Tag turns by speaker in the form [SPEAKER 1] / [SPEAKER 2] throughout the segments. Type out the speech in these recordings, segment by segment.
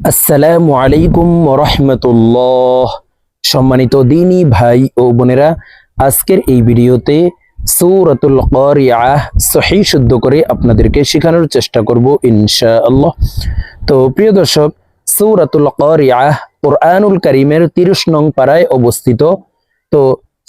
[SPEAKER 1] আসসালামু আলাইকুম রহমতুল্লাহ সম্মানিত দিনী ভাই ও বোনেরা, আজকের এই ভিডিওতে সূরাতুল কারিয়াহ সহি শুদ্ধ করে আপনাদেরকে শেখানোর চেষ্টা করব ইনশাআল্লাহ। তো প্রিয় দর্শক, সূরাতুল কারিয়াহ কোরআনুল করিমের 30 নং পারায় অবস্থিত। তো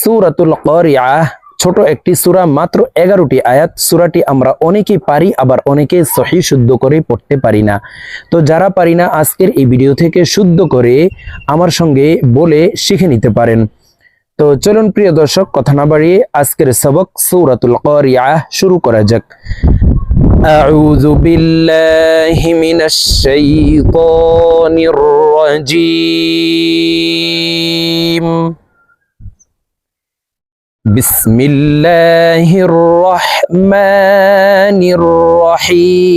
[SPEAKER 1] সূরাতুল কারিয়াহ ছোট একটি সূরা মাত্র এগারোটি আয়াত সূরাটি আমরা অনেকেই পারি আবার অনেকে সহি শুদ্ধ করে পড়তে পারি না তো যারা পারি না আজকের এই ভিডিও থেকে শুদ্ধ করে আমার সঙ্গে বলে শিখে নিতে পারেন তো চলুন প্রিয় দর্শক কথা না বাড়িয়ে আজকের সবক সূরাতুল কারিয়াহ শুরু করা যাক أعوذ بالله من الشيطان الرجيم بسم الله الرحمن الرحيم.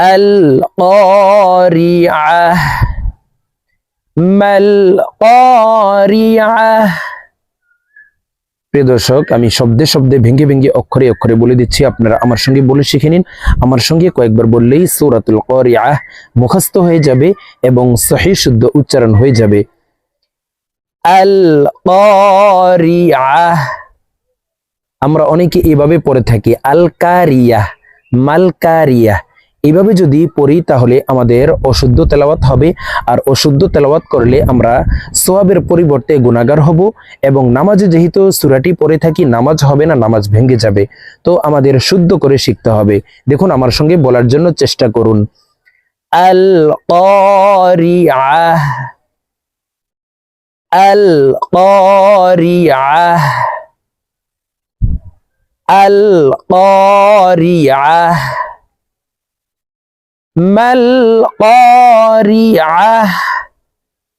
[SPEAKER 1] القارعة. ما القارعة؟ প্রিয় দর্শক, আমি শব্দে শব্দে ভেঙে ভেঙে অক্ষরে অক্ষরে বলে দিচ্ছি, আপনারা আমার সঙ্গে বলে শিখে নিন। আমার সঙ্গে কয়েকবার বললেই সূরাতুল কারিয়াহ মুখস্থ হয়ে যাবে এবং সহি শুদ্ধ উচ্চারণ হয়ে যাবে। আল আমরা অনেকে এভাবে পড়ে থাকি, আল কারিয়াহ, মাল কারিয়াহ। এইভাবে যদি পড়ি তাহলে আমাদের অশুদ্ধ তেলাওয়াত হবে। আর অশুদ্ধ তেলাওয়াত করলে আমরা সোয়াবের পরিবর্তে গুণাগার হব এবং নামাজে যেহেতু সুরাটি পড়ে থাকি, নামাজ হবে না, নামাজ ভেঙে যাবে। তো আমাদের শুদ্ধ করে শিখতে হবে। দেখুন, আমার সঙ্গে বলার জন্য চেষ্টা করুন। আল কারিয়াহ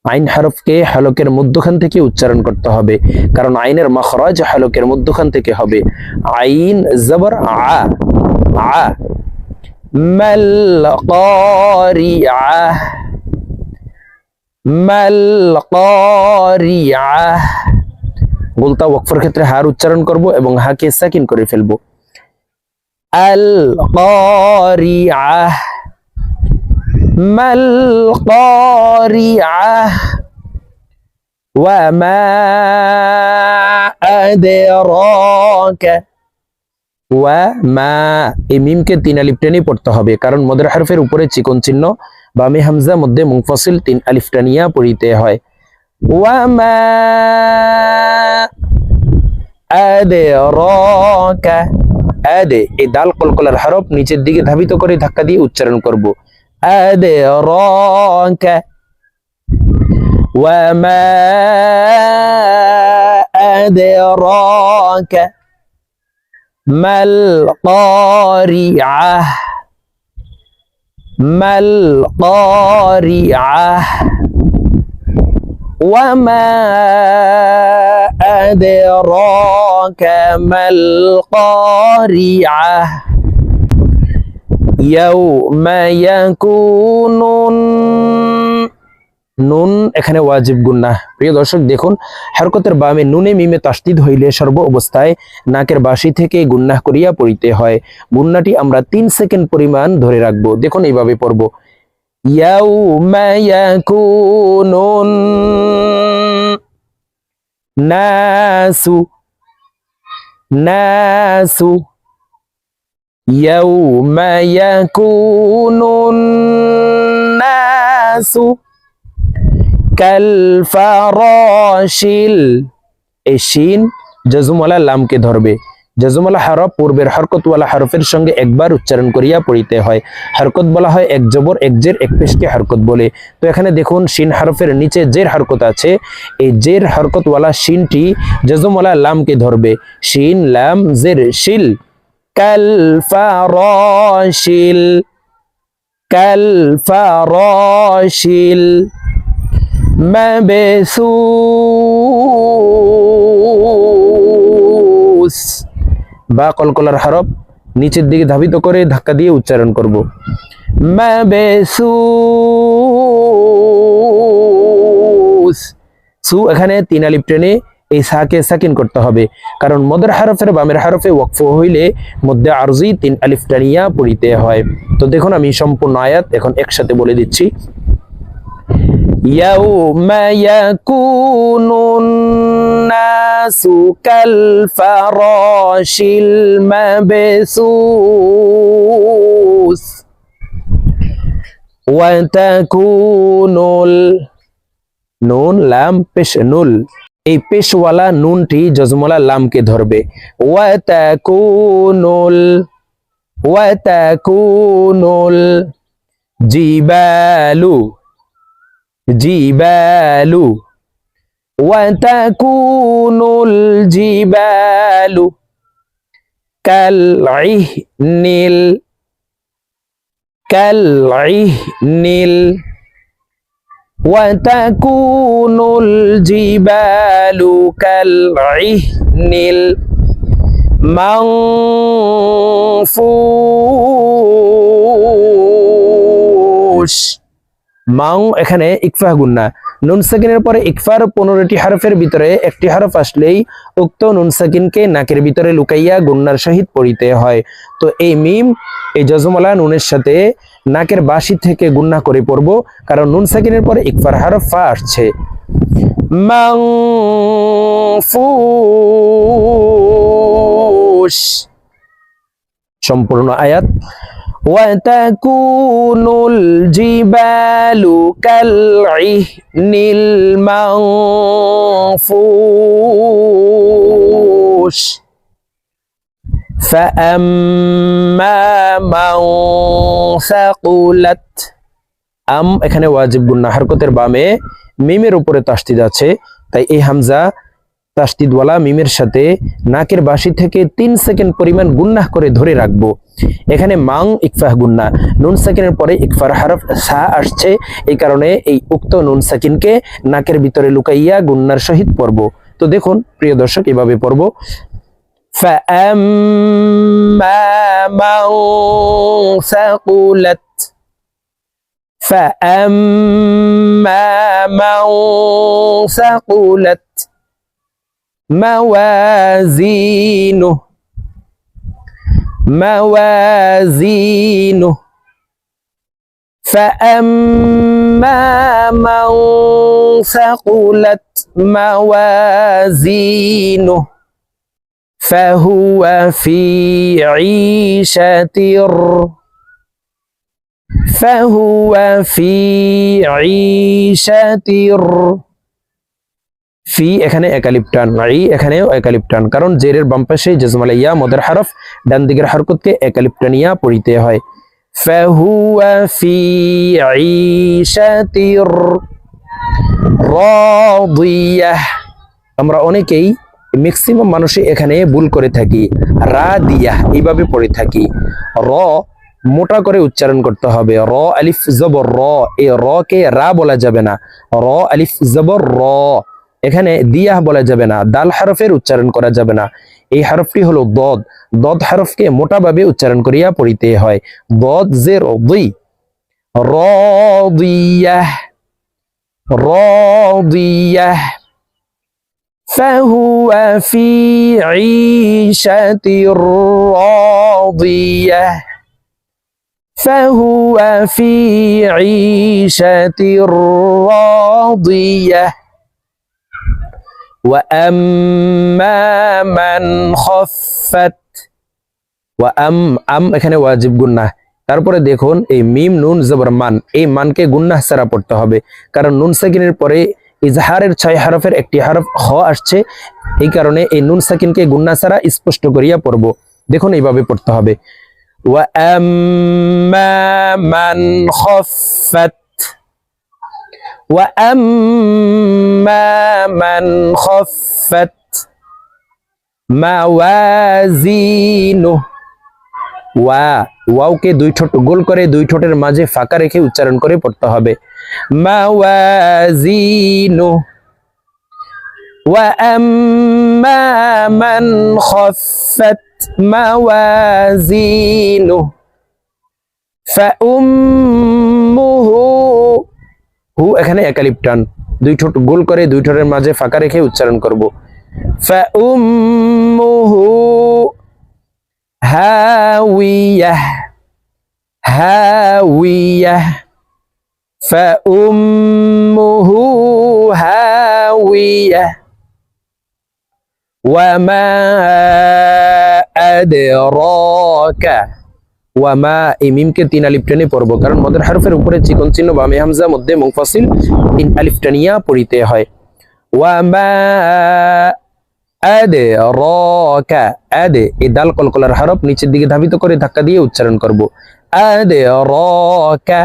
[SPEAKER 1] আইন হরফকে হলকের মধ্যখান থেকে উচ্চারণ করতে হবে, কারণ আইনের মখরাজ হলকের মধ্যখান থেকে হবে। আইন জবর আ আ। মাল কারিয়াহ গোলতা ক্ষেত্রে হার উচ্চারণ করব এবং হাকে সাকিন করে ফেলব। আল কারিয়াহ ما القارعة وما أدراك وما এই মিমকে তিন আলিফ টেনে পড়তে হবে কারণ মদের হারফের উপরে চিকন চিহ্ন বামে হামজা মধ্যে মুংফসিল তিন আলিফ টানিয়া পড়িতে হয় ওয়ামা আদরাকা আদে এই দাল কলকলার হরফ নিচের দিকে ধাবিত করে ধাক্কা দিয়ে উচ্চারণ করব أدراك وما أدراك ما القارعة؟ ما القارعة؟ وما أدراك ما القارعة؟ নুন, এখানে ওয়াজিব গুন্নাহ প্রিয় দর্শক, দেখুন, হরকতের বামে নুনে মিমে তাসদিদ হইলে সর্ব অবস্থায় নাকের বাসি থেকে গুন্নাহ করিয়া পড়িতে হয়। গুন্নাটি আমরা তিন সেকেন্ড পরিমাণ ধরে রাখব। দেখুন, এইভাবে পড়ব। নাসু নাসু। يوم يكون الناس كالفراش এই শিন জজুমওয়ালা লামকে ধরবে জজুমওয়ালা হরফ পূর্বের হরকতওয়ালা হরফের সঙ্গে একবার উচ্চারণ করিয়া পড়িতে হয় হরকত বলা হয় এক জবর এক জের এক পেশকে হরকত বলে তো এখানে দেখুন শিন হরফের নিচে জের হরকত আছে এই জের হরকতওয়ালা শিনটি জজুমওয়ালা লামকে ধরবে শিন লাম জের শিল কালফারশিল কালফারশিল মেসু বা কলকলার হরফ নিচের দিকে ধাবিত করে ধাক্কা দিয়ে উচ্চারণ করব। মেসু সু এখানে তিনালিপ ট্রেনে এই সাকে সাকিন করতে হবে কারণ মদের হারফের বামের হারফে ওয়াকফ হইলে মধ্যে আরজি তিন আলিফ টানিয়া পড়িতে হয় তো দেখুন আমি সম্পূর্ণ আয়াত এখন একসাথে বলে দিচ্ছি يوم يكون الناس كالفراش المبثوث وتكون নুন লাম পেশ নুল এই পেশওয়ালা নুনটি জজমলা লামকে ধরবে। ওয়াতাকুনুল ওয়াতাকুনুল জিবালু জিবালু ওয়াতাকুনুল জিবালু কালইহনিল কালইহনিল। وتكون الجبال كالعهن المنفوش মাং এখানে ইকফা গুন্না নুন সাকিনের পরে ইকফার পনেরোটি হারফের ভিতরে একটি হারফ আসলেই উক্ত নুন সাকিনকে নাকের ভিতরে লুকাইয়া গুন্নার সহিত পড়িতে হয়। তো এই মিম, এই জজমলা নুনের সাথে নাকের বাসি থেকে গুন্না করে পড়ব, কারণ নুন সাকিনের পরে ইকফার হারফ ফা আসছে। সম্পূর্ণ আয়াত। وتكون الجبال كالعهن المنفوش فأما من ثقلت আম এখানে ওয়াজিব গুন্না হারকতের বামে মিমের উপরে তাসদিদ আছে তাই এই হামজা তাসদিদওয়ালা মিমের সাথে নাকের বাসি থেকে তিন সেকেন্ড পরিমাণ গুন্নাহ করে ধরে রাখবো এখানে মাং ইকফাহ গুন্না নুন সাকিনের পরে ইকফার হারফ সা আসছে এই কারণে এই উক্ত নুন সাকিনকে নাকের ভিতরে লুকাইয়া গুন্নার সহিত পড়ব তো দেখুন প্রিয় দর্শক এভাবে পড়ব فأما من ثقلت فأما من ثقلت موازينه. موازينه. فأما من ثقلت موازينه فهو في عيشة فهو في عيشة ফি এখানে একালিপ টান ই এখানেও একালিপ টান কারণ জেরের বাম পাশে ইয়া মদের হারফ, ডান দিকের হরকতকে একালিপ টানিয়া পড়িতে হয়। ঈশাতির রাদিয়াহ আমরা অনেকেই ম্যাক্সিমাম মানুষই এখানে ভুল করে থাকি। রা দিয়া এইভাবে পড়ে থাকি। র, মোটা করে উচ্চারণ করতে হবে। র, আলিফ, জবর, র। এই র কে রা বলা যাবে না। র, আলিফ, জবর, র। এখানে দিয়াহ বলা যাবে না দাল হারফের উচ্চারণ করা যাবে না এই হারফটি হলো দদ দদ হারফকে মোটাভাবে উচ্চারণ করিয়া পড়িতে হয় দদ জের দুই রদিয়াহ রদিয়াহ فهو في عيشة راضية فهو في عيشة راضية وأما من خفت وأم أم এখানে ওয়াজিব গুন্নাহ তারপরে দেখুন এই মিম নুন জবর মান এই মানকে গুন্নাহ ছাড়া পড়তে হবে কারণ নুন সাকিনের পরে ইজহারের ছয় হরফের একটি হরফ হ আসছে এই কারণে এই নুন সাকিনকে গুন্না ছাড়া স্পষ্ট করিয়া পড়ব দেখুন এইভাবে পড়তে হবে وأما من خفت وأما من خفت موازينه ওয়া ওয়াওকে দুই ঠোঁট গোল করে দুই ঠোঁটের মাঝে ফাঁকা রেখে উচ্চারণ করে পড়তে হবে মাওয়াজিনু وأما من خفت موازينه فأمه হু এখানে একালিপ টান দুই ঠোঁট গোল করে দুই ঠোঁটের মাঝে ফাঁকা রেখে উচ্চারণ করব فأمه هاوية هاوية فأمه هاوية وما أدراك ওয়ামা এই মিমকে তিন আলিফ টেনে পড়ব, কারণ মদের হারফের উপরে চিকন চিহ্ন বা মে হামজা মধ্যে মুফাসিল তিন আলিফ টানিয়া পড়িতে হয়। ওয়ামা আদে র কা আদে এই দাল কলকলার হারফ নিচের দিকে ধাবিত করে ধাক্কা দিয়ে উচ্চারণ করব। আদে র কা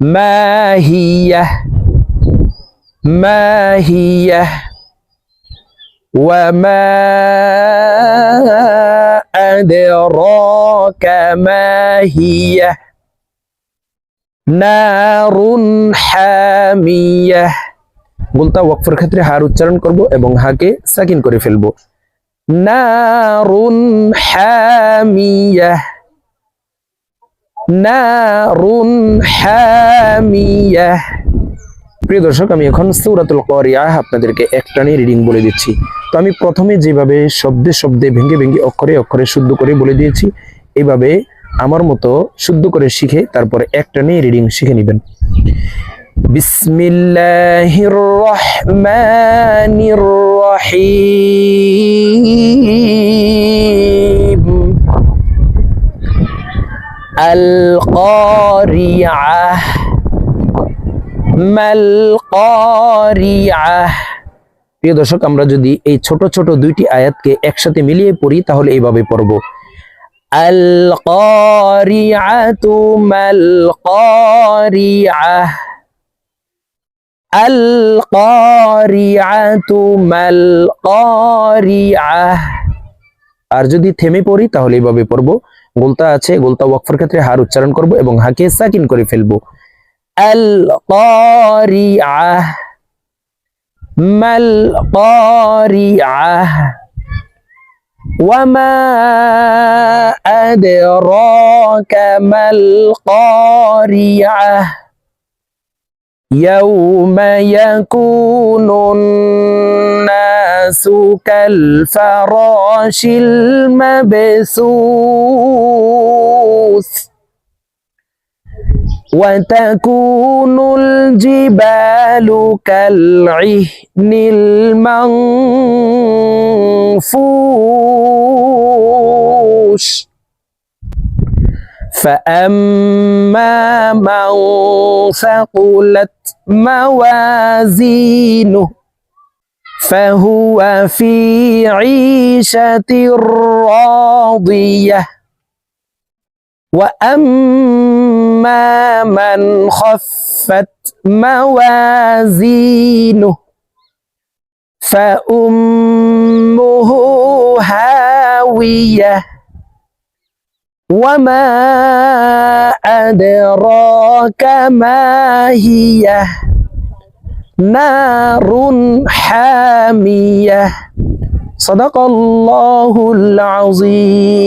[SPEAKER 1] মাহিয়া মাহিয়া ওয়ামা أدراك ما هي نار حامية বলতা ওয়াকফের ক্ষেত্রে হার উচ্চারণ করব এবং হাকে সাকিন করে ফেলবো নারুন হামিয়া নারুন হামিয়া প্রিয় দর্শক, আমি এখন সূরাতুল কারিয়া আপনাদেরকে একটানে রিডিং বলে দিচ্ছি। তো আমি প্রথমে যেভাবে শব্দে শব্দে ভেঙে ভেঙে অক্ষরে অক্ষরে শুদ্ধ করে বলে দিয়েছি এইভাবে আমার মতো শুদ্ধ করে শিখে তারপরে একটানে রিডিং শিখে নেবেন। বিসমিল্লাহির রহমানির রহিম আল কারিয়াহ প্রিয় দর্শক, আমরা যদি এই ছোট ছোট দুইটি আয়াতকে একসাথে মিলিয়ে পড়ি, তাহলে এইভাবে পড়ব। আর যদি থেমে পড়ি, তাহলে এইভাবে পড়ব। গোলতা আছে, গোলতা ওয়াকফের ক্ষেত্রে হার উচ্চারণ করব এবং হাকে সাকিন করে ফেলব। القارعة. ما القارعة؟ وما أدراك ما القارعة؟ يوم يكون الناس كالفراش المبثوث. وتكون الجبال كالعهن المنفوش. فأما من ثقلت موازينه فهو في عيشة راضية. وأما من خفت موازينه فأمه هاوية. وما أدراك ما هي؟ نار حامية. صدق الله العظيم.